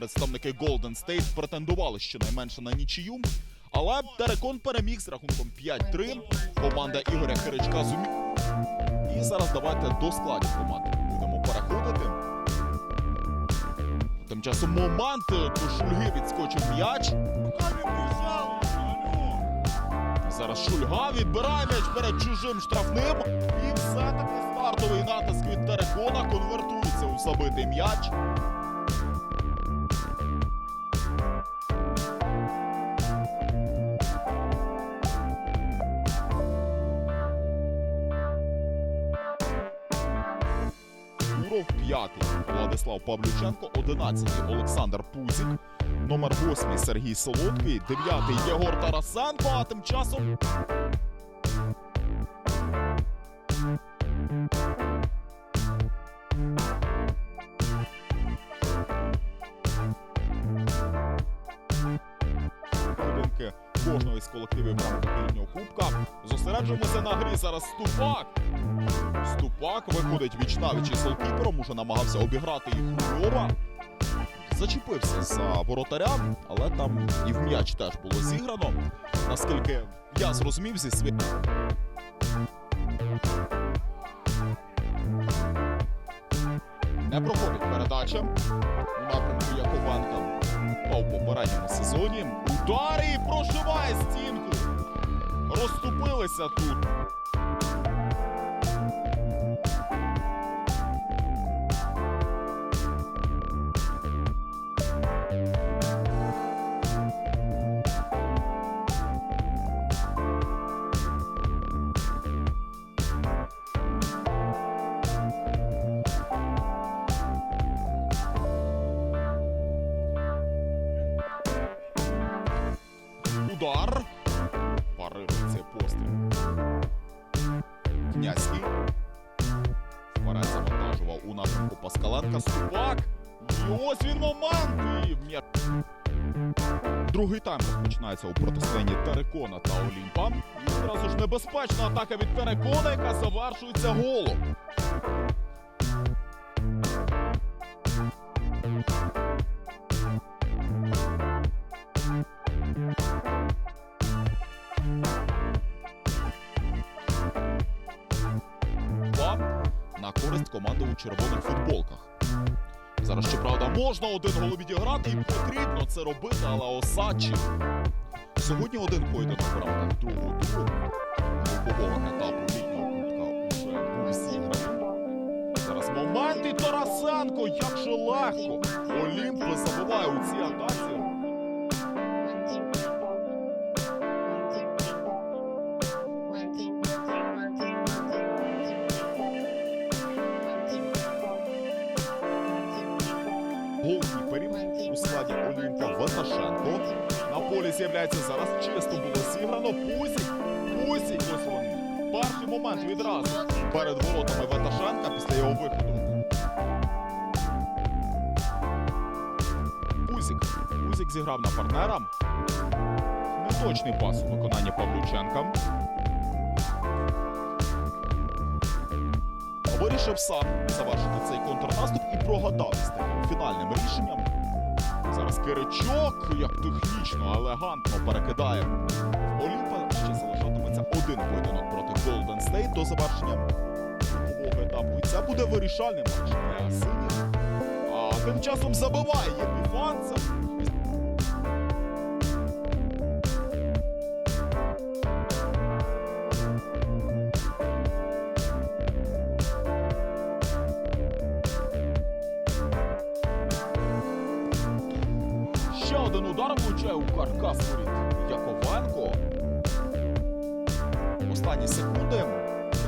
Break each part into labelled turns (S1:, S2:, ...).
S1: Представники Golden State претендували щонайменше на нічию. Але Терекон переміг з рахунком 5-3. Команда Ігоря Киричка зумі. І зараз давайте до складів команди будемо переходити. Тим часом момент до Шульги відскочив м'яч. Зараз Шульга відбирає м'яч перед чужим штрафним. І все-таки стартовий натиск від Терекона конвертується у забитий м'яч. Туров п'ятий Владислав Павлюченко, одинадцятий Олександр Пузік, номер восьмий Сергій Солодкий, дев'ятий Єгор Тарасенко. А тим часом кожного із колективів в рамках кубка. Зосереджуємося на грі. Зараз Ступак. Ступак виходить віч навіч із голкіпером, уже намагався обіграти їх Хрульова. Зачепився за воротаря, але там і в м'яч теж було зіграно. Наскільки я зрозумів зі свій... Не проходить передача у напрямку Яковенка. У попередньому сезоні удар і прошиває стінку. Розступилися тут. Удар. Парирує цей постріл. Князький. Вперед завантажував у напрямку Паскаленка. Ступак. І ось він момент. І м'я- Другий тайм розпочинається у протистоянні Терекона та Олімпа. І одразу ж небезпечна атака від Терекона, яка завершується голом. Команди у червоних футболках. Зараз, щоправда, можна один гол відіграти, і потрібно це робити, але Осадчі. Сьогодні один поєдинок в рамках другого туру групового етапу літнього кубка уже був зіграний. Зараз момент і Тарасенко, як же легко. Олімп забиває у цій атаці. Голкіперів у складі Олімпа Ваташенко. На полі з'являється зараз чисто було зіграно. Пузік. Пузік. Ось він. Перший момент відразу перед воротами Ваташенка після його виходу. Пузік. Пузік зіграв на партнера. Неточний пас у виконанні Павлюченка. Вирішив сам завершити цей контрнаступ прогадав з таким фінальним рішенням. Зараз Киричок, як технічно, елегантно перекидає. Олімпа ще залишатиметься один поєдинок проти Golden State до завершення групового етапу. І це буде вирішальним матч для синіх. А тим часом забиває Єпіфанцев. Ще один удар влучає у каркас воріт Яковенко. Останні секунди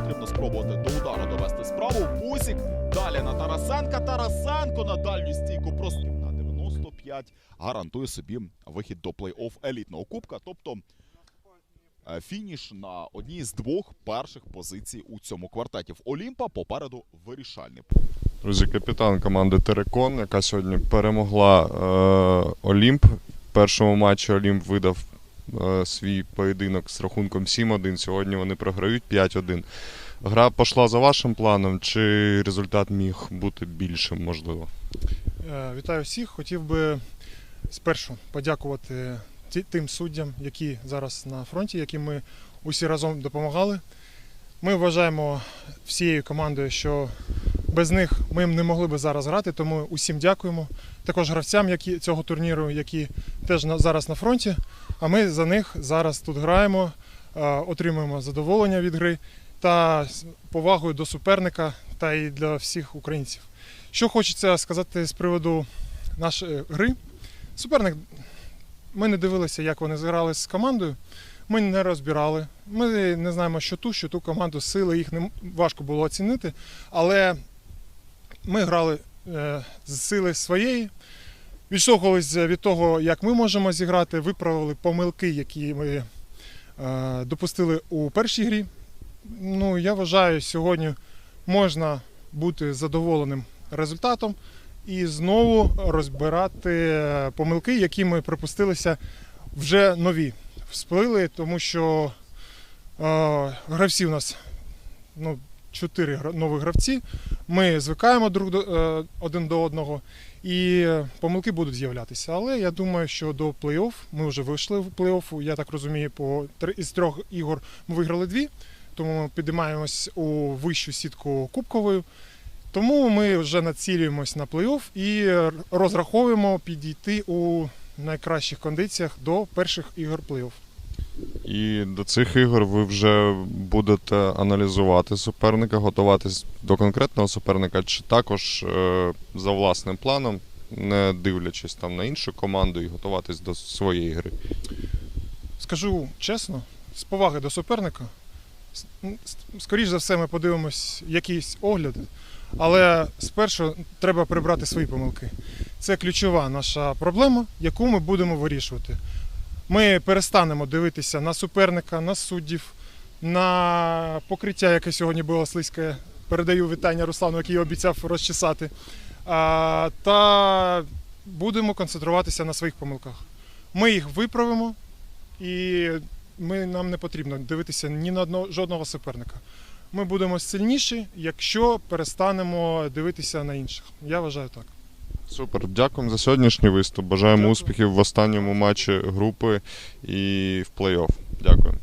S1: можна спробувати до удару довести справу. Бусік далі на Тарасенка. Тарасенко на дальню стійку просто на 95 гарантує собі вихід до плей-офф елітного кубка. Тобто е, фініш на одній з двох перших позицій у цьому квартеті. В Олімпа попереду вирішальний.
S2: Друзі, капітан команди Терекон, яка сьогодні перемогла е, Олімп. В першому матчі Олімп видав е, свій поєдинок з рахунком 7-1. Сьогодні вони програють 5-1. Гра пішла за вашим планом, чи результат міг бути більшим, можливо?
S3: Е, Вітаю всіх. Хотів би спершу подякувати тим суддям, які зараз на фронті, яким ми усі разом допомагали. Ми вважаємо всією командою, що без них ми не могли би зараз грати, тому усім дякуємо. Також гравцям які, цього турніру, які теж на, зараз на фронті. А ми за них зараз тут граємо, е, отримуємо задоволення від гри та повагою до суперника та і для всіх українців. Що хочеться сказати з приводу нашої гри. Суперник, ми не дивилися, як вони зіграли з командою. Ми не розбирали. Ми не знаємо, що ту, що ту команду сили, їх не важко було оцінити. Але ми грали е, з сили своєї, відштовхувалися від того, як ми можемо зіграти, виправили помилки, які ми е, допустили у першій грі. Ну, я вважаю, сьогодні можна бути задоволеним результатом і знову розбирати е, помилки, які ми припустилися вже нові. Всплили, тому що е, гравці у нас ну, чотири нові гравці. Ми звикаємо друг до, е, один до одного, і помилки будуть з'являтися. Але я думаю, що до плей-офф ми вже вийшли в плей-офф. Я так розумію, по із трьох ігор ми виграли дві, тому ми підіймаємось у вищу сітку кубковою. Тому ми вже націлюємось на плей-офф і розраховуємо підійти у найкращих кондиціях до перших ігор плей-офф.
S2: І до цих ігор ви вже будете аналізувати суперника, готуватись до конкретного суперника, чи також е, за власним планом, не дивлячись там на іншу команду і готуватись до своєї гри.
S3: Скажу чесно, з поваги до суперника, с- скоріш за все, ми подивимось якісь огляди, але спершу треба прибрати свої помилки. Це ключова наша проблема, яку ми будемо вирішувати. Ми перестанемо дивитися на суперника, на суддів, на покриття, яке сьогодні було слизьке. Передаю вітання Руслану, який обіцяв розчесати. Та будемо концентруватися на своїх помилках. Ми їх виправимо, і ми, нам не потрібно дивитися ні на одного, жодного суперника. Ми будемо сильніші, якщо перестанемо дивитися на інших. Я вважаю так.
S2: Супер, дякуємо за сьогоднішній виступ. Бажаємо успіхів в останньому матчі групи і в плей-офф. Дякую.